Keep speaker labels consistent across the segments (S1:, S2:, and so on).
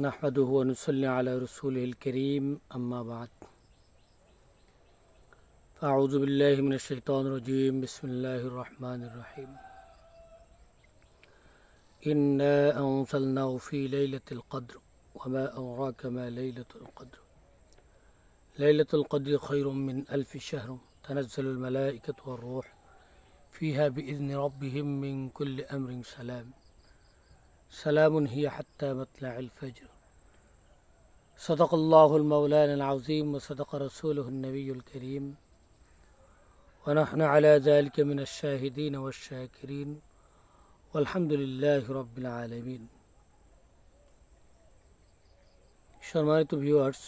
S1: نحمده ونصلي على رسوله الكريم أما بعد. فأعوذ بالله من الشيطان الرجيم. بسم الله الرحمن الرحيم. إنا أنزلناه في ليلة القدر وما أدراك ما ليلة القدر. ليلة القدر خير من ألف شهر. تنزل الملائكة والروح فيها بإذن ربهم من كل أمر سلام. سلام هي حتى مطلع الفجر. صدق الله المولانا العظيم وصدق رسوله النبي الكريم ونحن على ذلك من الشاهدين والشاكرين والحمد لله رب العالمين সম্মানিত ভিউয়ার্স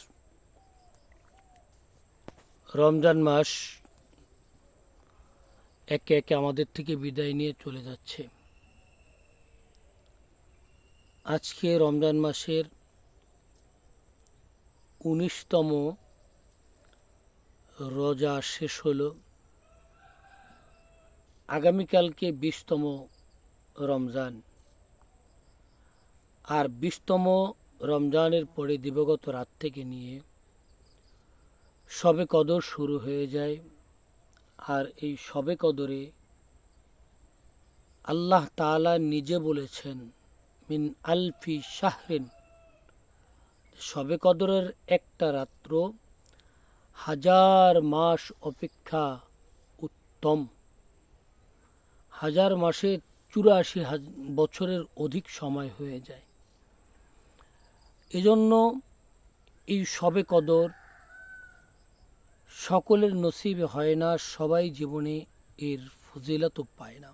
S1: রমজান মাস একে একে আমাদের থেকে বিদায় নিয়ে চলে যাচ্ছে আজকে রমজান মাসের উনিশতম রোজা শেষ হলো। আগামীকালকে বিশতম রমজান। আর বিশতম রমজানের পরে দিবগত রাত থেকে নিয়ে সবে কদর শুরু হয়ে যায়। আর এই সবে কদরে আল্লাহ তাআলা নিজে বলেছেন, মিন আলফি শাহরিন সবে কদরের একটা রাত্র হাজার মাস অপেক্ষা উত্তম। হাজার মাসে চুরাশি বছরের অধিক সময় হয়ে যায়। এজন্য এই সবে কদর সকলের নসিবে হয় না, সবাই জীবনে এর ফজিলত পায় না।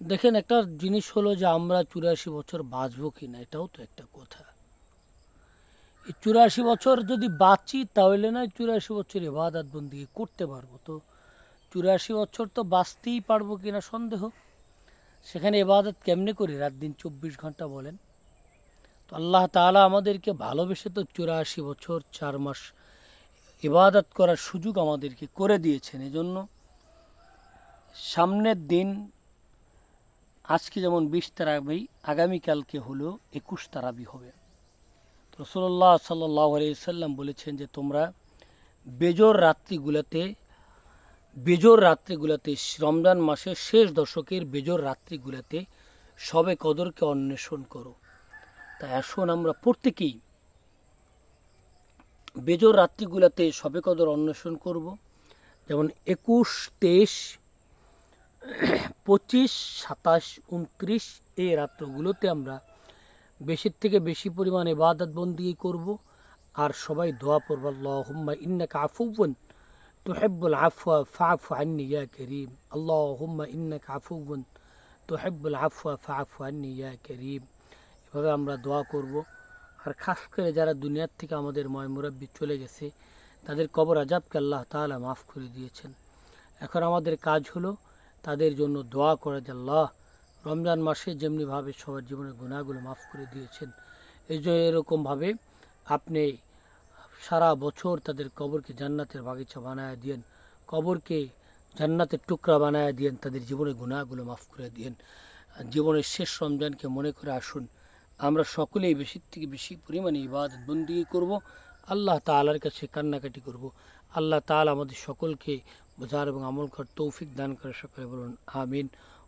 S1: দেখেন একটা জিনিস হলো যে আমরা চুরাশি বছর বাঁচবো কি না এটাও তো একটা কথা। চুরাশি বছর যদি বাঁচি, তাহলে না চুরাশি বছর এবাদাত বন্দি করতে পারব। তো চুরাশি বছর তো বাঁচতেই পারব কিনা সন্দেহ? সেখানে এবাদত কেমনে করি? রাত দিন চব্বিশ ঘণ্টা বলেন। তো আল্লাহ তাআলা আমাদেরকে ভালোবেসে তো চুরাশি বছর চার মাস ইবাদত করার সুযোগ আমাদেরকে করে দিয়েছেন। এজন্য সামনের দিন, আজকে যেমন বিশ তারাবি, আগামীকালকে হলো একুশ তারাবি হবে। রসুল্লাহ সাল্লাহ সাল্লাম বলেছেন যে তোমরা বেজোর রাত্রিগুলোতে বেজোর রাত্রিগুলোতে, রমজান মাসের শেষ দশকের বেজোর রাত্রিগুলোতে সবে কদরকে অন্বেষণ করো। তাই আসুন আমরা প্রত্যেকেই বেজোর রাত্রিগুলোতে সবে কদর অন্বেষণ করব। যেমন একুশ, তেইশ, পঁচিশ, সাতাশ, উনত্রিশ এই রাত্রগুলোতে আমরা বেশির থেকে বেশি পরিমাণে বাদাত বন্দি করব। আর সবাই দোয়া পড়ব, আল্লাহুম্মা ইন্নাকা আফুবন তুহিব্বুল আফওয়া ফাফু আন্নি ইয়া করিম। আল্লাহুম্মা ইন্নাকা আফুবন তুহিব্বুল আফওয়া ফাফু আন্নি ইয়া করিম। এভাবে আমরা দোয়া করব। আর খাস করে যারা দুনিয়ার থেকে আমাদের ময় মুরব্বী চলে গেছে, তাদের কবর আজাবকে আল্লাহ তালা মাফ করে দিয়েছেন। এখন আমাদের কাজ হলো তাদের জন্য দোয়া করা যে, আল্লাহ রমজান মাসে যেমনিভাবে সবার জীবনের গুণাগুলো মাফ করে দিয়েছেন, এই যে এরকমভাবে আপনি সারা বছর তাদের কবরকে জান্নাতের বাগিচা বানায় দিয়েন, কবরকে জান্নাতের টুকরা বানায় দিয়েন, তাদের জীবনের গুণাগুলো মাফ করে দিয়েন। জীবনের শেষ রমজানকে মনে করে আসুন, আমরা সকলেই বেশি থেকে বেশি পরিমাণে ইবাদত বন্দি করব, আল্লাহ তালার কাছে কান্নাকাটি করব। আল্লাহ তালা আমাদের সকলকে বোঝার এবং আমল করার তৌফিক দান করে সকলে বলুন, আমিন।